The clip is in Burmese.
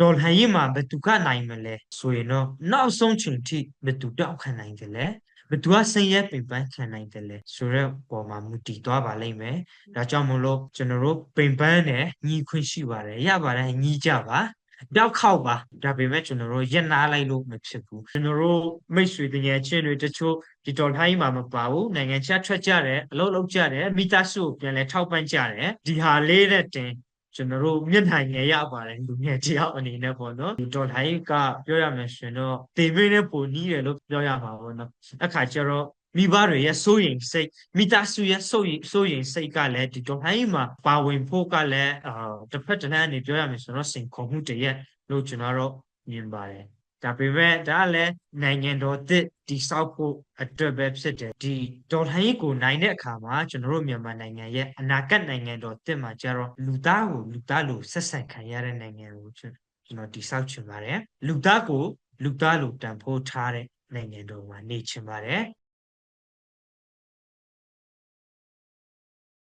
တော်လှန်ရေးမှာဘယ်သူကနိုင်မလဲဆိုရင်တော့နောက်ဆုံးချိန်ထိဘယ်သူတောက်ခံနိုင်တယ်လဲဘယ်သူကဆင်းရဲပင်ပန်းခံနိုင်တယ်လဲဆိုတော့ပေါ်မှာမူတည်သွားပါလိမ့်မယ်ဒါကြောင့်မလို့ကျွန်တော်တို့ပင်ပန်းနဲ့ညီခွင့်ရှိပါတယ်ရပါတယ်ညီကြပါတောက်ခောက်ပါဒါပေမဲ့ကျွန်တော်တို့ရက်နာလိုက်လို့မဖြစ်ဘူးကျွန်တော်တို့မိတ်ဆွေတငယ်ချင်းတွေတချို့ဒီတော်ထိုင်းမှာမပါဘူးနိုင်ငံခြားထွက်ကြတယ်အလုပ်လုပ်ကြတယ်မိသားစုကိုပြန်လဲထောက်ပံ့ကြတယ်ဒီဟာလေးတဲ့တင် ကျွန်တော်တို့မျက်နှာငယ်ရပါတယ်လူငယ်တယောက်အနေနဲ့ပေါ့နော်ဒီတော်ထိုင်းကပြောရမယ်ဆိုရင်တော့တေမင်းနဲ့ပုံနီးတယ်လို့ပြောရမှာပေါ့နော်အခါကျတော့မိဘတွေရဲ့စိုးရိမ်စိတ်မိသားစုရဲ့စိုးရိမ်စိုးရိမ်စိတ်ကလည်းဒီတော်ထိုင်းမှာပါဝင်ဖို့ကလည်းအာတစ်ဖက်တစ်လမ်းအနေပြောရမယ်ဆိုတော့စင်ခုံမှုတရက်လို့ကျွန်တော်တို့မြင်ပါတယ် ဒါပေမဲ့ဒါလည်းနိုင်ငံတော်သစ်တည်ဆောက်ဖို့အတွက်ပဲဖြစ်တယ်ဒီဒေါ်လှန်ရေးကိုနိုင်တဲ့အခါမှာကျွန်တော်တို့မြန်မာနိုင်ငံရဲ့အနာဂတ်နိုင်ငံတော်သစ်မှာကျတော့လူသားကိုလူသားလိုဆက်ဆံခံရတဲ့နိုင်ငံကိုကျွန်တော်တည်ဆောက်ချင်ပါတယ်လူသားကိုလူသားလိုတန်ဖိုးထားတဲ့နိုင်ငံတော်မှာနေချင်ပါတယ်